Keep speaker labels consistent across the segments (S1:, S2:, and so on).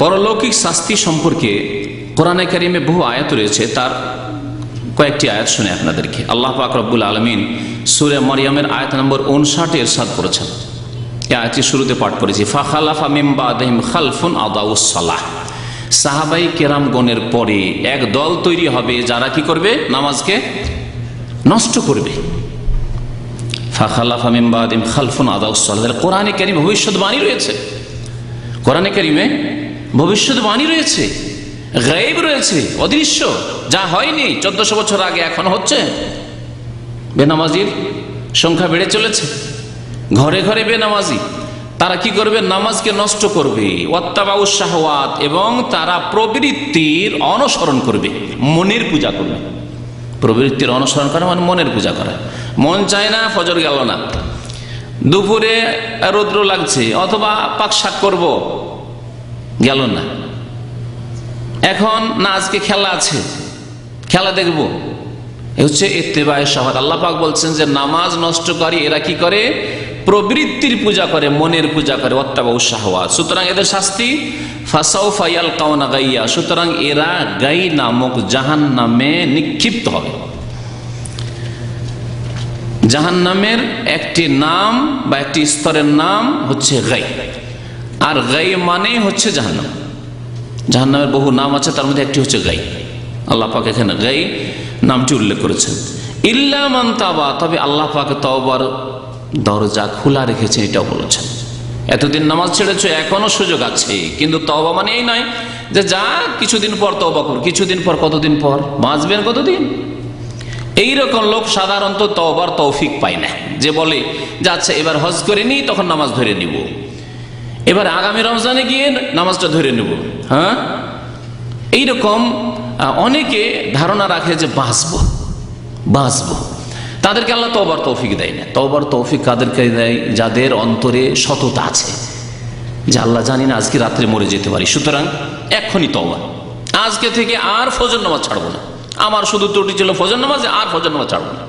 S1: পরলৌকিক শাস্তি সম্পর্কে কোরআনে কারিমে বহু আয়াত রয়েছে, তার কয়েকটি আয়াত শুনে আপনাদেরকে। আল্লাহ পাক রব্বুল আলমিন সুরে মরিয়মের আয়াত নম্বর উনষাটে এরশাদ করেছেন। এই আয়াতটি শুরুতে পাঠ করেছি ফাখালাফা মিমবাদহিম খালফুন আদাউসালাহ সাহাবাই কেরামগণের পরে এক দল তৈরি হবে, যারা কি করবে? নামাজকে নষ্ট করবে। ফাখালাফা মিমবাদিম খালফুন আদাউসালাহ কোরআনে কারিম ভবিষ্যৎবাণী রয়েছে। কোরআনে কারিমে ভবিষ্যৎবাণী রয়েছে, গায়েব রয়েছে, অদৃশ্য, যা হয়নি চোদ্দশো বছর আগে, এখন হচ্ছে। বেনামাজির সংখ্যা বেড়ে চলেছে। ঘরে ঘরে বেনামাজি, তারা কি করবে? নামাজকে নষ্ট করবে। ওয়াত্তাবাউ শাহওয়াত, এবং তারা প্রবৃত্তির অনুসরণ করবে, মনের পূজা করবে। প্রবৃত্তির অনুসরণ করা মানে মনের পূজা করা। মন চায় না ফজর গেল না। দুপুরে রৌদ্র লাগছে, অথবা পাক শাক করব গেল না। এখন না, আজকে খেলা আছে। খেলা দেখব। হচ্ছে ইত্তেবায় সাহাদ আল্লাহ পাক বলছেন যে, নামাজ নষ্টকারী এরা কি করে? প্রবৃত্তির পূজা করে, মনের পূজা করে। অত্যাবাউ শাহওয়াত। সুতরাং এদের শাস্তি, ফাসাউ ফাইয়াল কাওনা গাইয়া। সুতরাং এরা গাই নামক জাহান নামে নিক্ষিপ্ত হবে। জাহান নামের একটি নাম বা একটি স্তরের নাম হচ্ছে গাই। আর গাই মানে হচ্ছে জাহান্নাম। জাহান্নামের বহু নাম আছে, তার মধ্যে একটি হচ্ছে গাই। আল্লাহ পাক এখানে গাই নামটি উল্লেখ করেছেন। ইল্লা মান তাবা, তবে আল্লাহ পাক তওবার দরজা খোলা রেখেছেন, এটাও বলেছেন। এতদিন নামাজ ছেড়েছো, এখনও সুযোগ আছে, কিন্তু তওবা মানে এই নয় যে যা কিছুদিন পর তওবা কর কিছুদিন পর, কতদিন পর? বাঁচবেন কতদিন? এইরকম লোক সাধারণত তওবার তৌফিক পায় না। যে বলে যে আচ্ছা এবার হজ করে নিই, তখন নামাজ ধরে নিব। এবার আগামী রমজানে গিয়ে নামাজটা ধরে নেব হ্যাঁ? এইরকম অনেকে ধারণা রাখে যে বাঁচব বাঁচব। তাদেরকে আল্লাহ তবার তৌফিক দেয় না। তবার তৌফিক কাদেরকে দেয়? যাদের অন্তরে সততা আছে। যে আল্লাহ জানি না আজকে রাত্রে মরে যেতে পারি। সুতরাং এক্ষুনি তবা আজকে থেকে আর ফজর নামাজ ছাড়বো না। আমার শুধু ত্রুটি ছিল ফজর নামাজ, আর ফজর নামাজ ছাড়বো না।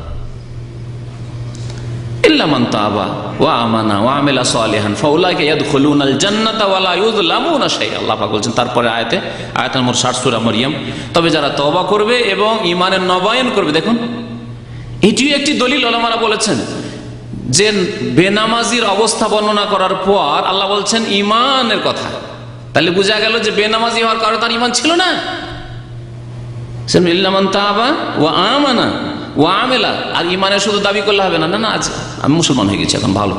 S1: ইল্লামান তাবা ওয়া আমানা ওয়া আমিলা সালিহান, ফাউলাইকা ইয়াদখুলুনাল জান্নাতা ওয়া লা ইউযলামুনা শাইআ। আল্লাহ পাক বলছেন, তারপরে আয়াতে আয়াত নম্বর 60 সূরা মারইয়াম তবে যারা তওবা করবে এবং নবায়ন করবে, দেখুন, এটিও একটি দলিল বলেছেন যে বেনামাজির অবস্থা বর্ণনা করার পর আল্লাহ বলছেন, ঈমানের কথা। তাহলে বোঝা গেল যে বেনামাজি হওয়ার কারণে তার ঈমান ছিল না। ওয়া আমেলা। আর ইমানের শুধু দাবি করলে হবে না। না না, আজ আমি মুসলমান হয়ে গেছি, এখন ভালো।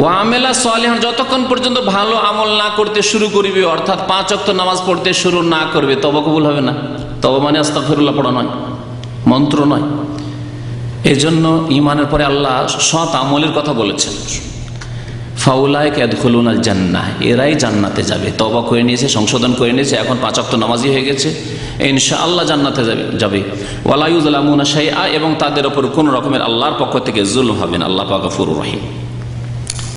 S1: ও আমেলা সালেহান, যতক্ষণ পর্যন্ত ভালো আমল না করতে শুরু করবে, অর্থাৎ পাঁচ অক্ত নামাজ পড়তে শুরু না করবে তব কবুল হবে না। তব মানে আস্তাফিরুল্লাহ পড়া নয়, মন্ত্র নয়। এজন্য ইমানের পরে আল্লাহ সৎ আমলের কথা বলেছেন। ফাউলায়ক ক্যাদখলুন আল জান্না এরাই জান্নাতে যাবে। তবা করে নিয়েছে, সংশোধন করে নিয়েছে, এখন পাঁচাক্ত নামাজি হয়ে গেছে। ইনশা আল্লাহ জান্নাতে যাবে যাবে। ওয়ালাইউদ্লামুনা শাইআ, এবং তাদের ওপর কোনো রকমের আল্লাহর পক্ষ থেকে জুল হবেন আল্লাহ পাকা গফুর রহিম।